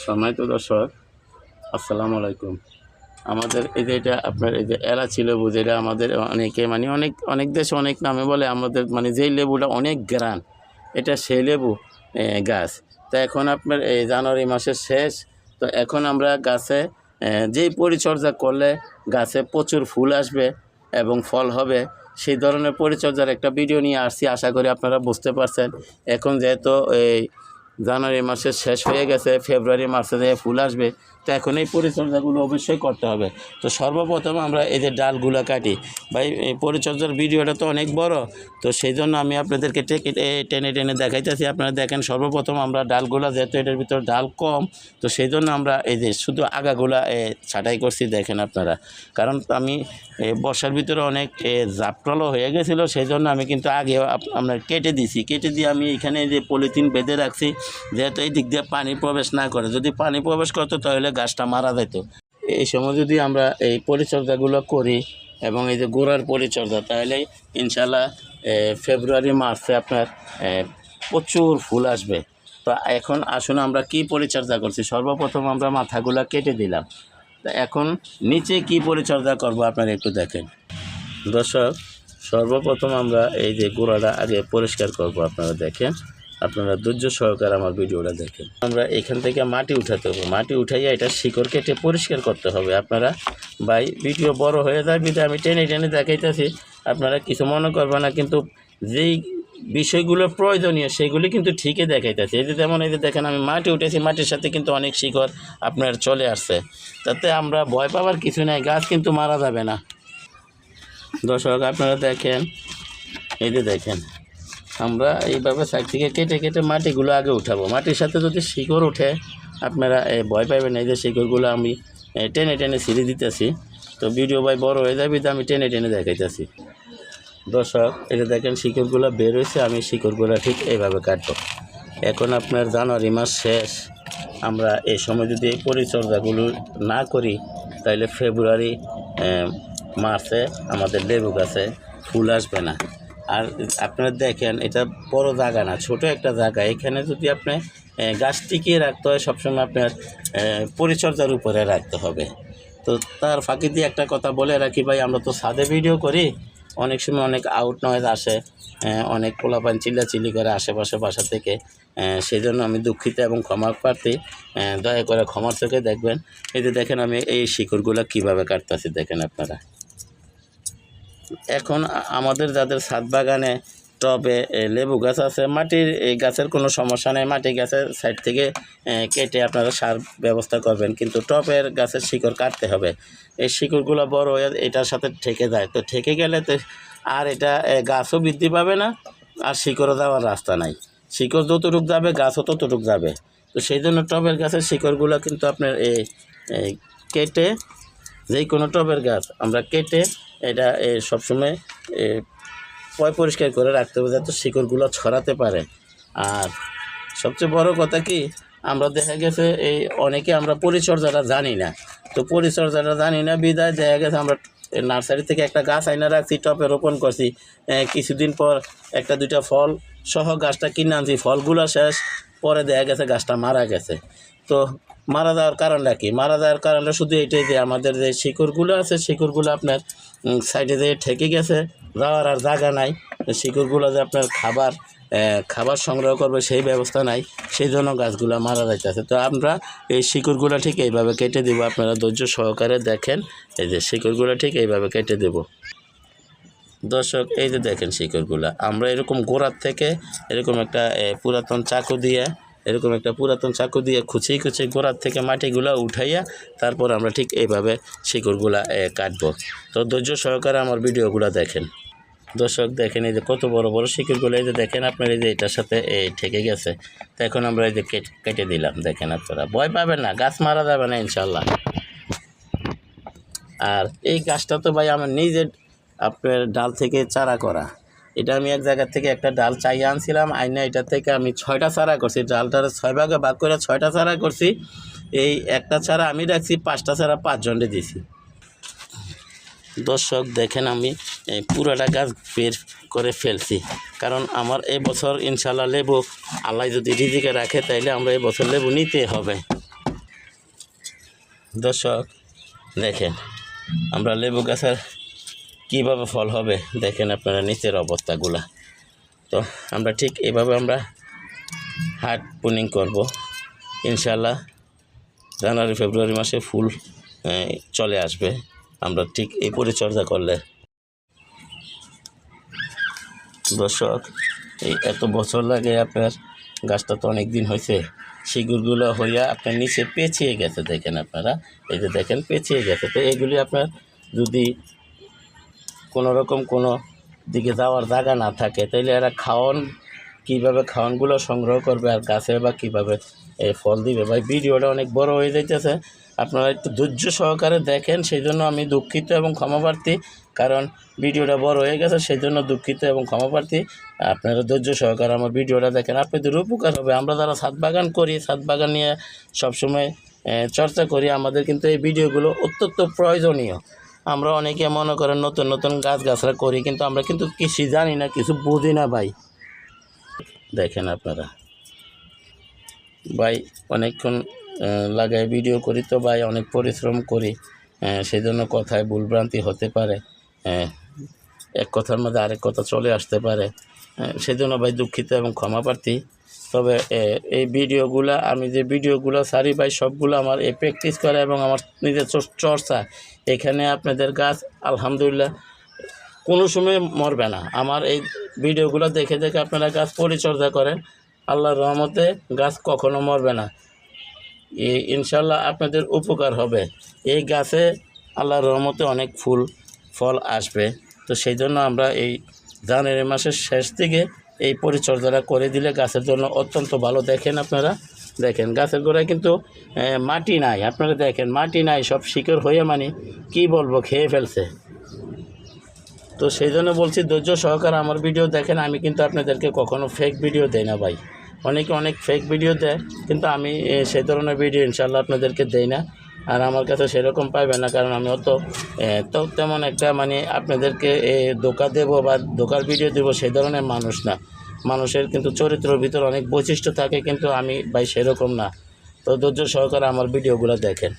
সম্মানিত দর্শক, আসসালামু আলাইকুম। আমাদের এই যে এটা আপনার এই যে এলাচি লেবু, যেটা আমাদের অনেকে মানে অনেক অনেক দেশে অনেক নামে বলে আমাদের মানে যেই লেবুটা অনেক গ্রান, এটা সেই লেবু গাছ। তো এখন আপনার এই জানুয়ারি মাসের শেষ, তো এখন আমরা গাছে যেই পরিচর্যা করলে গাছে প্রচুর ফুল আসবে এবং ফল হবে, সেই ধরনের পরিচর্যার একটা ভিডিও নিয়ে আসছি। আশা করি আপনারা বুঝতে পারছেন। এখন যেহেতু এই জানুয়ারি মাসের শেষ হয়ে গেছে ফেব্রুয়ারি মাসে ফুল আসবে তো এখন এই পরিচর্যাগুলো অবশ্যই করতে হবে। তো সর্বপ্রথম আমরা যে ডালগুলো কাটি। ভাই, এই পরিচর্যার ভিডিওটা তো অনেক বড়। তো সেই জন্য আমি আপনাদেরকে টেনে টেনে দেখাইতেছি। আপনারা দেখেন, সর্বপ্রথম আমরা ডালগুলা যেহেতু এটার ভিতর ডাল কম, তো সেই জন্য আমরা এই যে শুধু আগাগুলা ছাঁটাই করছি দেখেন আপনারা। কারণ আমি বর্ষার ভিতরে অনেক জাপটলও হয়ে গেছিল। সেই জন্য আমি কিন্তু আগে আপ- আপনার কেটে দিছি। কেটে দিয়ে আমি এখানে যে পলিথিন বেঁধে রাখছি, যেহেতু এই দিক দিয়ে পানি প্রবেশ না করে। যদি পানি প্রবেশ করতো তাহলে গাছটা মারা যেত এই সময় যদি আমরা এই পরিচর্যাগুলো করি এবং এই যে গোড়ার পরিচর্যা, তাহলে ইনশাল্লাহ ফেব্রুয়ারি, মার্চে আপনার প্রচুর ফুল আসবে। তো এখন আসুন আমরা কি পরিচর্যা করছি? সর্বপ্রথম আমরা মাথাগুলা কেটে দিলাম। তা এখন নিচে কি পরিচর্যা করব আপনারা একটু দেখেন। দর্শক, সর্বপ্রথম আমরা এই যে গোড়াটা আগে পরিষ্কার করব আপনারা দেখেন। আপনারা ধৈর্য সহকারে আমার ভিডিওটা দেখেন। আমরা এখান থেকে মাটি উঠাতে হবে। মাটি উঠাইয়া এটা শিকড় কেটে পরিষ্কার করতে হবে। আপনারা ভাই, ভিডিও বড় হয়ে যায় বিধে আমি টেনে টেনে দেখাইতেছি। আপনারা কিছু মনে করবে না, কিন্তু যেই বিষয়গুলো প্রয়োজনীয়, সেগুলি কিন্তু ঠিকই দেখাইতেছে। এই যে যেমন এই যে দেখেন, আমি মাটি উঠেছি, মাটির সাথে কিন্তু অনেক শিকড় আপনার চলে আসছে। তাতে আমরা ভয় পাওয়ার কিছু নাই, গাছ কিন্তু মারা যাবে না। দর্শক, আপনারা দেখেন, এই যে দেখেন। আমরা এইভাবে সাইড থেকে কেটে কেটে মাটিগুলো আগে উঠাবো। মাটির সাথে যদি শিকড় ওঠে, আপনারা ভয় পাবেন এই যে শিকড়গুলো আমি টেনে টেনে ছিঁড়ে দিতেছি। তো ভিডিও ভাই বড় হয়ে যাবে তো আমি টেনে টেনে দেখাইতেছি। দর্শক এটা দেখেন শিকড়গুলো বের হয়েছে আমি শিকড়গুলো ঠিক এইভাবে কাটবো। এখন আপনার জানুয়ারি মাস শেষ। আমরা এই সময় যদি এই পরিচর্যাগুলো না করি, তাহলে ফেব্রুয়ারি মার্চে আমাদের লেবু গাছে ফুল আসবে না। আর আপনারা দেখেন, এটা বড় জায়গা না, ছোট একটা জায়গা। এখানে যদি আপনি গাছ টিকিয়ে রাখতে হয়, সবসময় আপনার পরিচর্যার উপরে রাখতে হবে। তো তার ফাঁকি দিয়ে একটা কথা বলে রাখি, ভাই, আমরা তো সাদে ভিডিও করি। অনেক সময় অনেক আউট নয়েজ আসে অনেক পোলাপান চিল্লাচিল্লি করে আশেপাশে বাসা থেকে। সেই জন্য আমি দুঃখিত এবং ক্ষমা প্রার্থী দয়া করে ক্ষমার চোখে দেখবেন। এই যে দেখেন আমি এই শিকড়গুলো কীভাবে কাটতেছি, দেখেন আপনারা। এখন আমাদের যাদের ছাদ বাগানে টবে লেবু গাছ আছে, মাটির এই গাছের কোনো সমস্যা নেই। মাটি গাছের সাইড থেকে কেটে আপনারা সার ব্যবস্থা করবেন। কিন্তু টবের গাছের শিকড় কাটতে হবে। এই শিকড়গুলো বড় হয়ে এটার সাথে ঠেকে যায়। তো ঠেকে গেলে তো আর এটা গাছও বৃদ্ধি পাবে না, আর শিকড়ও যাওয়ার রাস্তা নাই। শিকড় যতটুক যাবে, গাছও ততটুক যাবে। তো সেই জন্য টবের গাছের শিকড়গুলো কিন্তু আপনার এই এই কেটে যেই কোনো টবের গাছ আমরা কেটে এটা সবসময় পয় পরিষ্কার করে রাখতে হবে যাতে শিকড়গুলো ছড়াতে পারে। আর সবচেয়ে বড় কথা কি, আমরা দেখা গেছে এই অনেকে আমরা পরিচর্যাটা জানি না। তো পরিচর্যাটা জানি না, বিদায় দেখা গেছে আমরা নার্সারি থেকে একটা গাছ আইনা রাখছি, টপে রোপণ করছি। কিছুদিন পর একটা দুইটা ফল সহ গাছটা কিনে আনছি, ফলগুলো শেষ, পরে দেখা গেছে গাছটা মারা গেছে। তো মারা যাওয়ার কারণটা কি? মারা যাওয়ার কারণটা শুধু এটাই যে আমাদের যে শিকড়গুলো আছে, শিকড়গুলো আপনার সাইডে যে ঠেকে গেছে, যাওয়ার আর জায়গা নাই। শিকড়গুলো যে আপনার খাবার খাবার সংগ্রহ করবে সেই ব্যবস্থা নাই, সেই জন্য গাছগুলো মারা যাইতেছে। তো আমরা এই শিকড়গুলো ঠিক এইভাবে কেটে দেবো, আপনারা ধৈর্য সহকারে দেখেন, এই যে শিকড়গুলো ঠিক এইভাবে কেটে দেবো। দর্শক, এই যে দেখেন শিকড়গুলো, আমরা এরকম গোড়ার থেকে এরকম একটা পুরাতন চাকু দিয়ে এরকম একটা পুরাতন চাকু দিয়ে খুঁচিয়ে খুঁচিয়ে গোড়ার থেকে মাটিগুলো উঠাইয়া তারপর আমরা ঠিক এইভাবে শিকড়গুলা কাটবো। তো ধৈর্য সহকারে আমার ভিডিওগুলো দেখেন। দর্শক দেখেন এই যে কত বড় বড় শিকড়গুলো, এই যে দেখেন আপনার এই যে এটার সাথে এই ঠেকে গেছে। তো এখন আমরা এই যে কেটে দিলাম, দেখেন আপনারা। ভয় পাবেন না, গাছ মারা যাবে না ইনশাল্লাহ আর এই গাছটা তো ভাই আমার নিজের আপনার ডাল থেকে চারা করা। এটা আমি এক জায়গা থেকে একটা ডাল চাইয়ে আনছিলাম, আইনা এটা থেকে আমি ছয়টা চারা করছি। ডালটার ছয় ভাগে ভাগ করে ছয়টা চারা করছি। এই একটা চারা আমি রাখছি, পাঁচটা চারা পাঁচজনকে দিছি। দর্শক, দেখেন আমি এই পুরোটা গাছ বের করে ফেলছি। কারণ আমার এই বছর ইনশাল্লাহ লেবু আল্লাহ যদি রিজিকে রাখে, তাইলে আমরা এই বছর লেবু নিতে হবে। দর্শক, দেখেন, আমরা লেবু গাছের কীভাবে ফল হবে? দেখেন আপনারা নিচের অবস্থাগুলা। তো আমরা ঠিক এভাবে আমরা হাট পুনিং করব। ইনশাল্লাহ জানুয়ারি, ফেব্রুয়ারি মাসে ফুল চলে আসবে। আমরা ঠিক এই পরিচর্যা করলে। দর্শক, এই এত বছর লাগে আপনার গাছটা তো অনেক দিন হয়েছে। শিগুরগুলো হইয়া আপনার নিচে পেঁচিয়ে গেছে দেখেন আপনারা। এই যে দেখেন, পেঁচিয়ে গেছে। তো এগুলি আপনার যদি কোনো রকম কোনো দিকে যাওয়ার জায়গা না থাকে। তাইলে এরা খাওয়ান কীভাবে খাওয়ানগুলো সংগ্রহ করবে আর গাছে বা কীভাবে এই ফল দিবে। ভাই, ভিডিওটা অনেক বড় হয়ে যাইতেছে। আপনারা একটু ধৈর্য সহকারে দেখেন সেই জন্য আমি দুঃখিত এবং ক্ষমাপ্রার্থী, কারণ ভিডিওটা বড় হয়ে গেছে সেই জন্য দুঃখিত এবং ক্ষমাপ্রার্থী। আপনারা ধৈর্য সহকারে আমার ভিডিওটা দেখেন। আপনাদের উপকার হবে। আমরা যারা ছাদ বাগান করি, ছাদ বাগান নিয়ে সবসময় চর্চা করি, আমাদের কিন্তু এই ভিডিওগুলো অত্যন্ত প্রয়োজনীয়। আমরা অনেকে মনে করেন নতুন নতুন গাছ গাছরা করি, কিন্তু আমরা কিন্তু কৃষি জানি না, কিছু বুঝি না ভাই। দেখেন আপনারা। ভাই, অনেকক্ষণ লাগায় ভিডিও করি তো ভাই, অনেক পরিশ্রম করি। সেই জন্য কথায় ভুলভ্রান্তি হতে পারে। এক কথার মধ্যে আরেক কথা চলে আসতে পারে। সেই জন্য ভাই দুঃখিত এবং ক্ষমাপ্রার্থী তবে এই ভিডিওগুলো আমি যে ভিডিওগুলো সারি ভাই, সবগুলো আমার এই প্র্যাকটিস করা এবং আমার নিজের চর্চা এখানে আপনাদের গাছ, আলহামদুলিল্লাহ, কোনো সময় মরবে না। আমার এই ভিডিওগুলো দেখে দেখে আপনারা গাছ পরিচর্যা করেন। আল্লাহর রহমতে গাছ কখনো মরবে না। ইনশাল্লাহ আপনাদের উপকার হবে। এই গাছে আল্লাহর রহমতে অনেক ফুল, ফল আসবে। তো সেই জন্য আমরা এই জানুয়ারি মাসের শেষ দিকে এই পরিচর্যাটা করে দিলে গাছের জন্য অত্যন্ত ভালো। দেখেন আপনারা দেখেন, গাছের গোড়ায় কিন্তু মাটি নাই। আপনারা দেখেন, মাটি নাই, সব শিকড় হয়ে মানে কি বলব, খেয়ে ফেলছে। তো সেই জন্য বলছি, ধৈর্য সহকারে আমার ভিডিও দেখেন। আমি কিন্তু আপনাদেরকে কখনো ফেক ভিডিও দেই না ভাই। অনেকে অনেক ফেক ভিডিও দেয়, কিন্তু আমি সেই ধরনের ভিডিও ইনশাল্লাহ আপনাদেরকে দেই না। আর আমার কাছে সেরকম পাইবে না, কারণ আমি অত তো তেমন একটা মানে আপনাদেরকে ধোকা দেবো বা ধোকার ভিডিও দেবো সেই ধরনের মানুষ না। মানুষের কিন্তু চরিত্রের ভিতর অনেক বৈশিষ্ট্য থাকে, কিন্তু আমি ভাই সেরকম না। তো ধৈর্য সহকারে আমার ভিডিওগুলো দেখেন।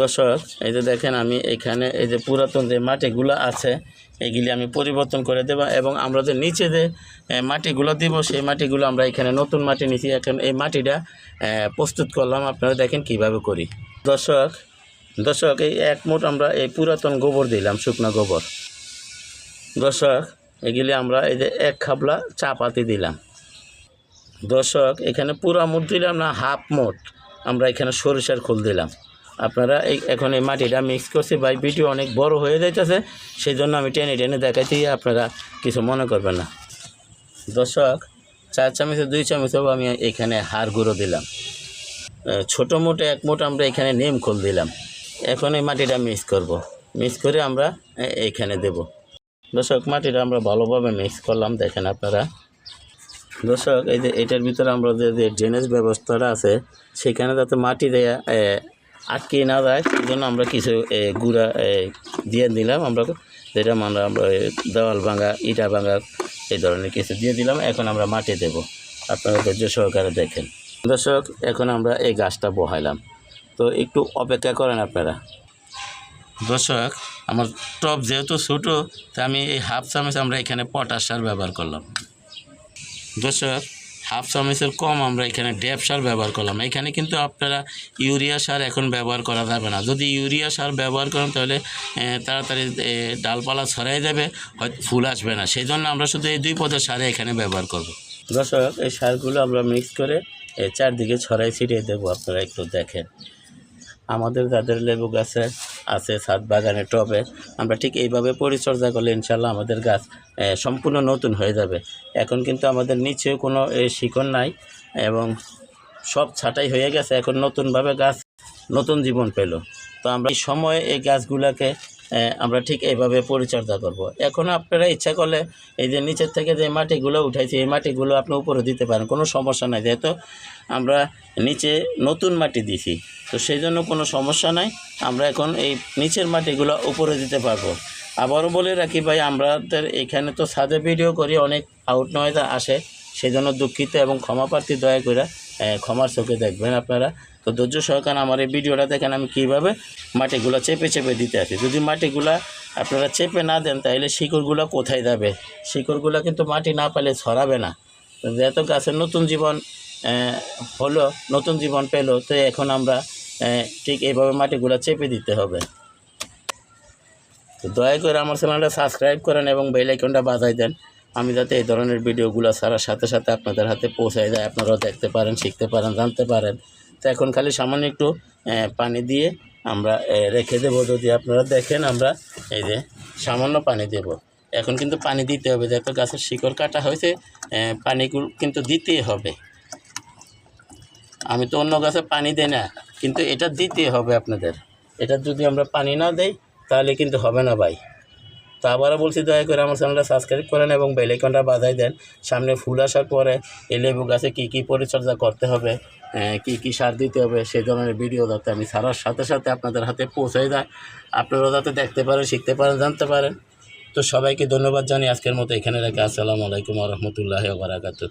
দর্শক, এই যে দেখেন আমি এখানে এই যে পুরাতন যে মাটিগুলো আছে, এগুলি আমি পরিবর্তন করে দেবো এবং আমরা যে নিচে যে মাটিগুলো দিব, সেই মাটিগুলো আমরা এখানে নতুন মাটি নিচ্ছি এখন এই মাটিটা প্রস্তুত করলাম। আপনারা দেখেন কীভাবে করি। দর্শক দর্শক, এই এক মুঠ আমরা এই পুরাতন গোবর দিলাম, শুকনো গোবর। দর্শক এগুলি আমরা এই যে এক খাবলা চা পাতি দিলাম। দর্শক, এখানে পুরা মুঠ দিলাম না, হাফ মুঠ আমরা এখানে সরিষার খোল দিলাম। আপনারা এই এখন এই মাটিটা মিক্স করছি। ভাই, ভিডিও অনেক বড় হয়ে যাইতেছে সেই জন্য আমি টেনে টেনে গিয়ে আপনারা কিছু মনে করবেন না। দর্শক, চার চামচে, দুই চামচেও আমি এখানে হাড় গুঁড়ো দিলাম। ছোটো মোটো এক মোট আমরা এখানে নেম খোল দিলাম। এখন এই মাটিটা মিক্স করব। মিক্স করে আমরা এ- এইখানে দেব। দর্শক, মাটিটা আমরা ভালোভাবে মিক্স করলাম, দেখেন আপনারা। দর্শক, এই যে এটার ভিতরে আমরা যে ড্রেনেজ ব্যবস্থাটা আছে, সেখানে যাতে মাটি দেয়া আটকে না যায় সেই জন্য আমরা কিছু গুঁড়া দিয়ে দিলাম। আমরা যেটা আমরা দেওয়াল ভাঙা, ইটা ভাঙা, এই ধরনের কিছু দিয়ে দিলাম। এখন আমরা মাটি দেব। আপনারা ধৈর্য সহকারে দেখেন। দর্শক, এখন আমরা এই গাছটা বহাইলাম। তো একটু অপেক্ষা করেন আপনারা। দর্শক, আমার টপ যেহেতু ছোটো তা আমি এই হাফ চামচ আমরা এখানে পটাশ সার ব্যবহার করলাম। দর্শক, হাফ চামচের কম আমরা এখানে ড্যাপ সার ব্যবহার করলাম। এখানে কিন্তু আপনারা ইউরিয়া সার এখন ব্যবহার করা যাবে না। যদি ইউরিয়া সার ব্যবহার করেন, তাহলে তাড়াতাড়ি ডালপালা ছড়াই যাবে হয়তো ফুল আসবে না। সেই জন্য আমরা শুধু এই দুই পদের সারে এখানে ব্যবহার করব। দর্শক, এই সারগুলো আমরা মিক্স করে চারদিকে ছড়াই ছিটিয়ে দেবো। আপনারা একটু দেখেন। আমাদের যাদের লেবু গাছে আছে ছাদ বাগানে টবে। আমরা ঠিক এইভাবে পরিচর্যা করলে ইনশাল্লাহ আমাদের গাছ সম্পূর্ণ নতুন হয়ে যাবে। এখন কিন্তু আমাদের নিচেও কোনো শিকড় নাই এবং সব ছাটাই হয়ে গেছে। এখন নতুনভাবে গাছ নতুন জীবন পেল। তো আমরা এই সময়ে এই গাছগুলোকে আমরা ঠিক এইভাবে পরিচর্যা করব। এখন আপনারা ইচ্ছা করলে এই যে নিচের থেকে যে মাটিগুলো উঠাইছি, এই মাটিগুলো আপনি উপরে দিতে পারেন, কোনো সমস্যা নাই। যেহেতু আমরা নিচে নতুন মাটি দিছি, তো সেই জন্য কোনো সমস্যা নাই। আমরা এখন এই নিচের মাটিগুলো উপরে দিতে পারব। আবারও বলে রাখি ভাই আমাদের এখানে তো ছাদে ভিডিও করি, অনেক আউট নয়েজ আসে সেই জন্য দুঃখিত এবং ক্ষমাপ্রার্থী দয়া করে ক্ষমার চোখে দেখবেন আপনারা। তো ধৈর্য সহকারে আমার এই ভিডিওটা দেখেন আমি কীভাবে মাটিগুলো চেপে চেপে দিতে আছি যদি মাটিগুলা আপনারা চেপে না দেন, তাহলে শিকড়গুলো কোথায় যাবে? শিকড়গুলো কিন্তু মাটি না পেলে ছড়াবে না। তো যেহেতু গাছের নতুন জীবন হলো, নতুন জীবন পেল, তো এখন আমরা ঠিক এইভাবে মাটিগুলো চেপে দিতে হবে। তো দয়া করে আমার চ্যানেলটা সাবস্ক্রাইব করেন এবং বেল আইকনটা বাজাই দেন। আমি যাতে এই ধরনের ভিডিওগুলো ছাড়ার সাথে সাথে আপনাদের হাতে পৌঁছায় যায়, আপনারাও দেখতে পারেন, শিখতে পারেন, জানতে পারেন। তো এখন খালি সামান্য একটু পানি দিয়ে আমরা রেখে দেবো। যদি আপনারা দেখেন, আমরা এই যে সামান্য পানি দেব। এখন কিন্তু পানি দিতে হবে, যেহেতু গাছের শিকড় কাটা হয়েছে পানিগুলো কিন্তু দিতেই হবে। আমি তো অন্য গাছে পানি দেই না, কিন্তু এটা দিতে হবে আপনাদের। এটা যদি আমরা পানি না দেই, তাহলে কিন্তু হবে না ভাই। তো আবারও বলছি, দয়া করে আমার চ্যানেলটা সাবস্ক্রাইব করেন এবং বেলাইকনটা বাজাই দেন। সামনে ফুল আসার পরে এই লেবু গাছে কী কী পরিচর্যা করতে হবে কি কি সার দিতে হবে সেই ধরনের ভিডিও যাতে আমি সারার সাথে সাথে আপনাদের হাতে পৌঁছে যায়। আপনারাও যাতে দেখতে পারেন, শিখতে পারেন, জানতে পারেন। তো সবাইকে ধন্যবাদ জানি আজকের মতো এখানে রেখে। আসসালামু আলাইকুম রহমতুল্লাহ বারাকাতু